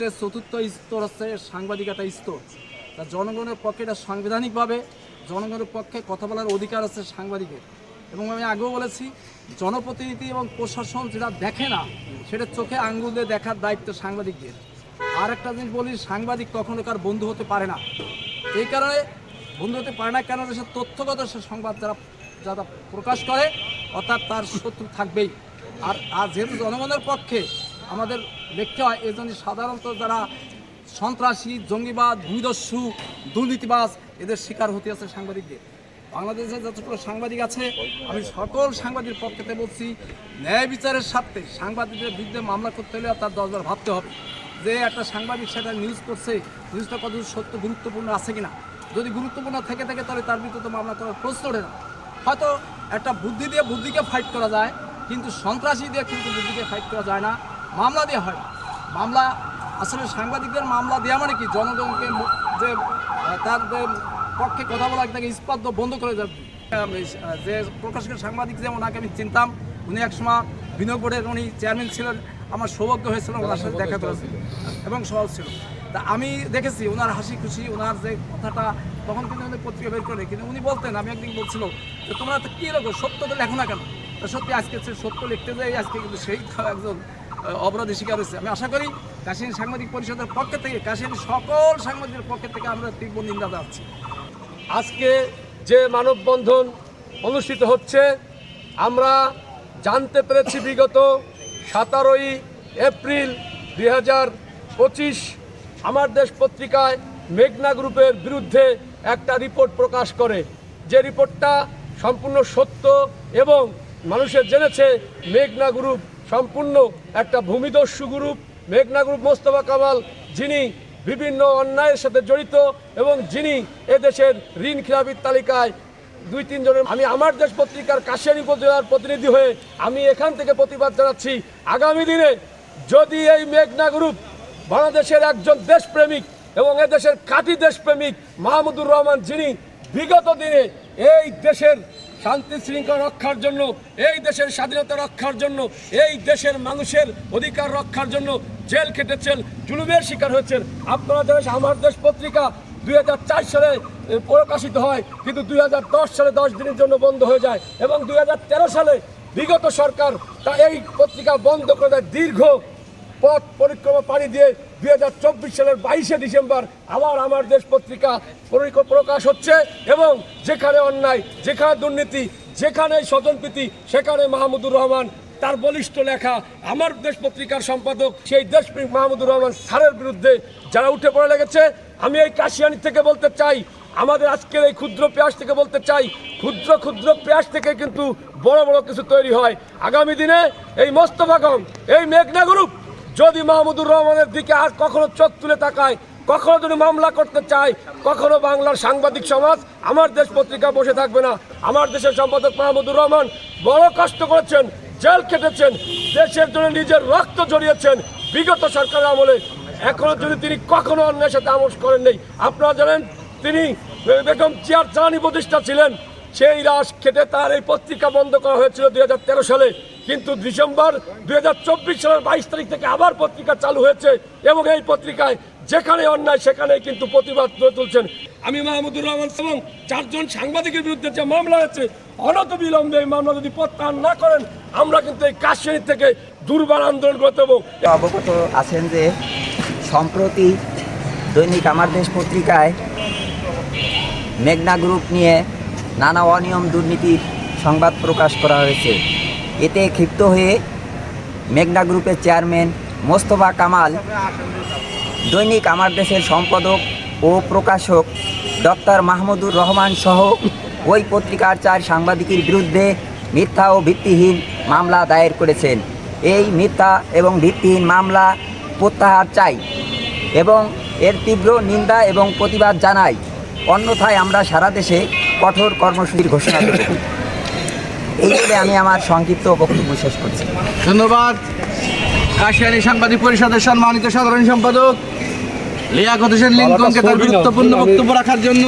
রাষ্ট্রের চতুর্থ স্তর হচ্ছে সাংবাদিকতা স্তর। তা জনগণের পক্ষে এটা সাংবিধানিকভাবে জনগণের পক্ষে কথা বলার অধিকার আছে সাংবাদিকের। এবং আমি আগেও বলেছি, জনপ্রতিনিধি এবং প্রশাসন যেটা দেখে না, সেটা চোখে আঙ্গুল দিয়ে দেখার দায়িত্ব সাংবাদিকদের। আর একটা জিনিস বলি, সাংবাদিক কখনো কার বন্ধু হতে পারে না। এই কারণে বন্ধু হতে পারে না কেন, সে তথ্যগত সে সংবাদ যারা যারা প্রকাশ করে, অর্থাৎ তার শত্রু থাকবেই। আর আর যেহেতু জনগণের পক্ষে আমাদের দেখতে হয় এই জন্য সাধারণত যারা সন্ত্রাসী, জঙ্গিবাদ, ভূমিদস্যু, দুর্নীতিবাজ এদের শিকার হতে আছে সাংবাদিকদের। বাংলাদেশে যতটুকু সাংবাদিক আছে, আমি সকল সাংবাদিকের পক্ষেতে বলছি, ন্যায় বিচারের স্বার্থে সাংবাদিকদের বিরুদ্ধে মামলা করতে হলে তার দশবার ভাবতে হবে যে একটা সাংবাদিক সেটা নিউজ করছে নিউজটা কত সত্য, গুরুত্বপূর্ণ আছে কিনা। যদি গুরুত্বপূর্ণ থেকে থাকে, তাহলে তার বিরুদ্ধে তো মামলা করার প্রশ্ন ওঠে না। হয়তো একটা বুদ্ধি দিয়ে বুদ্ধিকে ফাইট করা যায়, কিন্তু সন্ত্রাসী দিয়ে কিন্তু বুদ্ধিকে ফাইট করা যায় না। মামলা দেওয়া হয়। মামলা, আসলে সাংবাদিকদের মামলা দেওয়া মানে কি? জনগণকে যে তার যে পক্ষে কথা বলা, তাকে ইস্পাত বন্ধ করে যাবে যে প্রকাশকের সাংবাদিক যেমন ওনাকে আমি চিনতাম, উনি একসময় বিনিয়োগ বোর্ডের উনি চেয়ারম্যান ছিলেন, আমার সৌভাগ্য হয়েছিল ওনার সাথে দেখা করেছিল এবং সহজ ছিল। তা আমি দেখেছি ওনার হাসি খুশি ওনার যে কথাটা, তখন কিন্তু উনি পত্রিকা বের করে কিন্তু উনি বলতেন, আমি একদিন বলছিল যে, তোমরা তো কী রকম সত্য তো লেখো না কেন? সত্যি আজকে সত্য লিখতে যাই, আজকে কিন্তু সেই একজন আহ, অপরাধী শিকার হয়েছে। আমি আশা করি কাশিনী সাংবাদিক পরিষদের পক্ষ থেকে কাশিনী সকল সাংবাদিকের পক্ষ থেকে আমরা তীব্র নিন্দা যাচ্ছি আজকে যে মানববন্ধন অনুষ্ঠিত হচ্ছে আমরা জানতে পেরেছি বিগত সতেরোই এপ্রিল দুই হাজার পঁচিশ আমার দেশ পত্রিকায় মেঘনা গ্রুপের বিরুদ্ধে একটা রিপোর্ট প্রকাশ করে। যে রিপোর্টটা সম্পূর্ণ সত্য এবং মানুষের জেনেছে মেঘনা গ্রুপ। সম্পূর্ণ একটা ভূমিদস্যু গ্রুপ, মেঘনা গ্রুপ মোস্তফা কামাল, যিনি বিভিন্ন অন্যায়ের সাথে জড়িত এবং যিনি এদেশের ঋণ খিলাপির তালিকায় দুই তিনজনের আমি আমার দেশ পত্রিকার কাশিয়ানী উপজেলার প্রতিনিধি হয়ে আমি এখান থেকে প্রতিবাদ জানাচ্ছি। আগামী দিনে যদি এই মেঘনা গ্রুপ বাংলাদেশের একজন দেশপ্রেমিক এবং এদেশের কাটি দেশপ্রেমিক মাহমুদুর রহমান যিনি বিগত দিনে এই দেশের শান্তি শৃঙ্খলা রক্ষার জন্য, এই দেশের স্বাধীনতা রক্ষার জন্য, এই দেশের মানুষের অধিকার রক্ষার জন্য জেল খেটেছেন, জুলুমের শিকার হয়েছেন। আপনারা জানেন আমার দেশ পত্রিকা দুই হাজার চার সালে প্রকাশিত হয়, কিন্তু দুই হাজার দশ সালে দশ দিনের জন্য বন্ধ হয়ে যায় এবং দু হাজার তেরো সালে বিগত সরকার তা এই পত্রিকা বন্ধ করে দেয় দীর্ঘ পথ পরিক্রমা পাড়ি দিয়ে দুই হাজার চব্বিশ সালের বাইশে ডিসেম্বর আবার আমার দেশ পত্রিকা পরিক- প্রকাশ হচ্ছে এবং যেখানে অন্যায়, যেখানে দুর্নীতি, যেখানে স্বজনপ্রীতি, সেখানে মাহমুদুর রহমান, তার বলিষ্ঠ লেখা আমার দেশ পত্রিকার সম্পাদক সেই দেশপ্রেমিক মাহমুদুর রহমান স্যারের বিরুদ্ধে যারা উঠে পড়ে লেগেছে, আমি এই কাশিয়ানি থেকে বলতে চাই, আমাদের আজকের এই ক্ষুদ্র পেঁয়াজ থেকে বলতে চাই, ক্ষুদ্র ক্ষুদ্র পেঁয়াজ থেকে কিন্তু বড় বড় কিছু তৈরি হয়। আগামী দিনে এই মোস্তফাগম এই মেঘনা গ্রুপ যদি মাহমুদুর রহমানের দিকে আর কখনো চোখ তুলে তাকায়, কখনো যদি মামলা করতে চায়, কখনো বাংলার সাংবাদিক সমাজ, আমার দেশ পত্রিকা বসে থাকবে না। আমার দেশের সম্পাদক মাহমুদুর রহমান বড় কষ্ট করেছেন, জেল খেটেছেন, দেশের জন্য নিজের রক্ত জড়িয়েছেন বিগত সরকারের আমলে। এখনও যদি তিনি কখনো অন্যের সাথে আমল করেন নেই, আপনারা জানেন, তিনি বেগম চেয়ার চালানি প্রতিষ্ঠা ছিলেন। সেই রাস খেটে তার এই পত্রিকা বন্ধ করা হয়েছিল দুই হাজার তেরো সালে। কিন্তু ডিসেম্বর দু হাজার চব্বিশ সালের বাইশ তারিখ থেকে আবার পত্রিকা চালু হয়েছে এবং এই পত্রিকায় যেখানে অন্যায় সেখানে কিন্তু প্রতিবাদ করে তুলছেন। আমি মাহমুদুর রহমান এবং চারজন সাংবাদিকের বিরুদ্ধে যে মামলা হয়েছে অনত বিলম্বে এই মামলা যদি প্রত্যাহার না করেন, আমরা কিন্তু এই কাশ্মীর থেকে দুর্বার আন্দোলন দেবো অবগত আছেন যে সম্প্রতি দৈনিক আমার দেশ পত্রিকায় মেঘনা গ্রুপ নিয়ে নানা অনিয়ম, দুর্নীতির সংবাদ প্রকাশ করা হয়েছে। এতে ক্ষিপ্ত হয়ে মেঘনা গ্রুপের চেয়ারম্যান মোস্তফা কামাল, দৈনিক আমার দেশের সম্পাদক ও প্রকাশক ডক্টর মাহমুদুর রহমান সহ ওই পত্রিকার চার সাংবাদিকের বিরুদ্ধে মিথ্যা ও ভিত্তিহীন মামলা দায়ের করেছেন। এই মিথ্যা এবং ভিত্তিহীন মামলা প্রত্যাহার চাই এবং এর তীব্র নিন্দা এবং প্রতিবাদ জানাই। অন্যথায় আমরা সারা দেশে কঠোর কর্মসূচির ঘোষণা দেব। এই বলে আমি আমার সংক্ষিপ্ত বক্তব্য শেষ করছি। ধন্যবাদ। কাশিয়ানি সাংবাদিক পরিষদের সম্মানিত সাধারণ সম্পাদক লিয়াকত হোসেন লিঙ্কনকে তার গুরুত্বপূর্ণ বক্তব্য রাখার জন্য।